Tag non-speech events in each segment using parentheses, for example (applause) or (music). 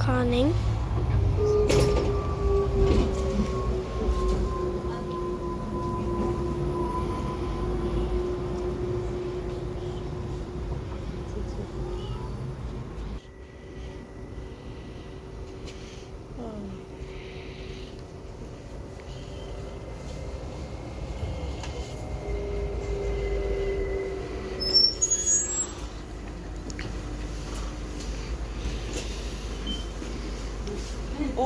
calling.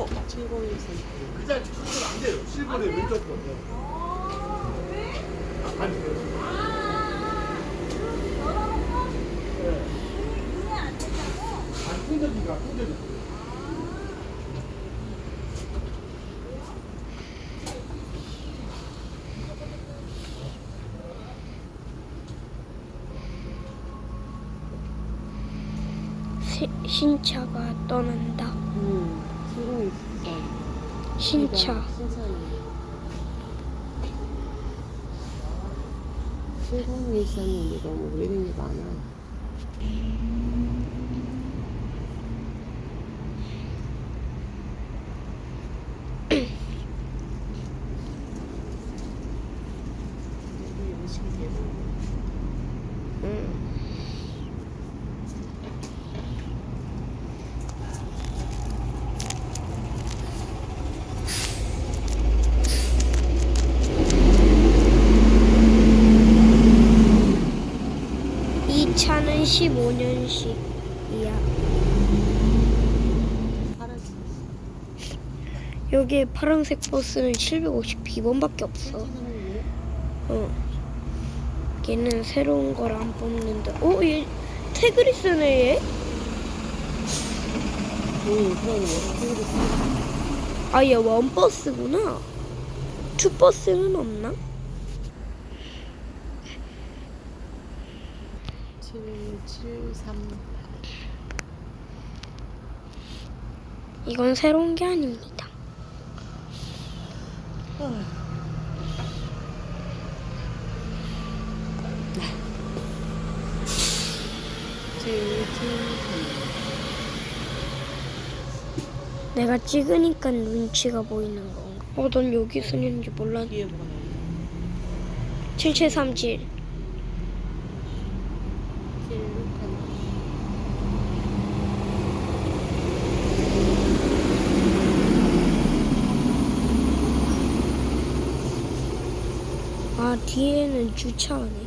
701그 자리 출근 안 돼요. 7번에 왼쪽 거. 아, 아니, 안 통제기가 통제기. 시- 신차가 떠난다. 응. 701 신차. 신차는 7013이 너무 많아. 음. 이 차는 15년식이야. 파란색. 여기에 파란색 버스는 750B번밖에 없어. 어. 얘는 새로운 걸 안 뽑는다. 어, 얘 테그리스네 얘? 응, 그러네. 테그리스. 아, 얘 원버스구나. 투버스는 없나? 이건 새로운 게 아닙니다. 내가 찍으니까 눈치가 보이는 건가? 어, 넌 여기 쓰는지 몰랐. 뒤에 뭐가 나오냐? 7737. 7, 아, 뒤에는 주차하네.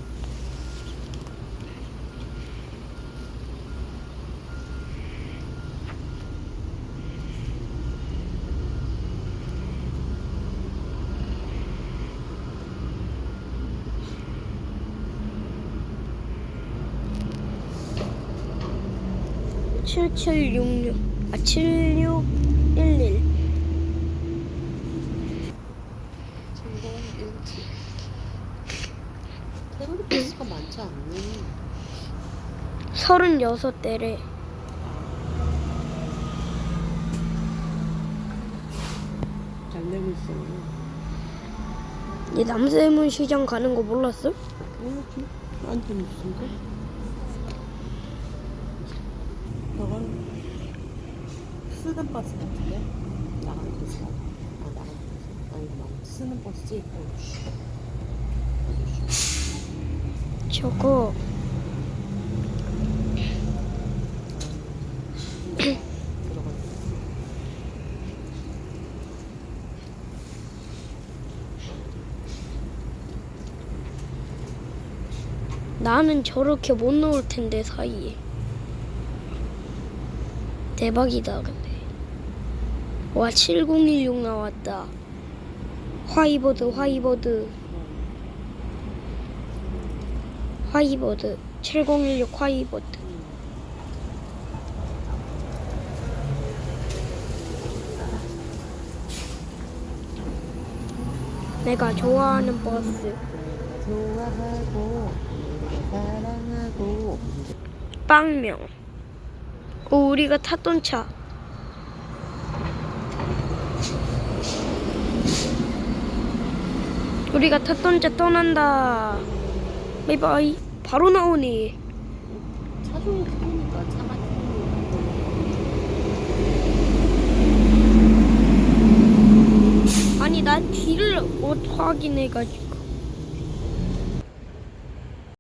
칠칠육육 아 칠육일일 7017. 테그리스가 많지 않네. 서른여섯 대래 잘 내고 있어. 이 남세문 시장 가는 거 몰랐어? 무슨 거? 저건 쓰는 버스 같은데? 나가는 버스. 아, 나가는 버스. 아니, 막 쓰는 버스지? 어, 저거. (coughs) 나는 저렇게 못 넣을 텐데 사이에 대박이다 근데 와 7016 나왔다 화이버드 화이버드 화이버드 7016 화이버드 내가 좋아하는 버스 좋아하고, 사랑하고. 빵명. 오, 우리가 탔던 차. 우리가 탔던 차 떠난다. 바이바이. 바로 나오니. 차종이 크니까 차가. 아니, 나 뒤를 못 확인해가지고.